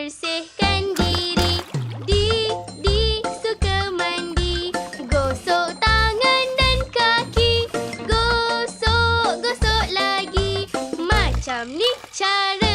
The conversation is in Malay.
bersihkan diri. Di di suka mandi. Gosok tangan dan kaki. Gosok gosok lagi. Macam ni cara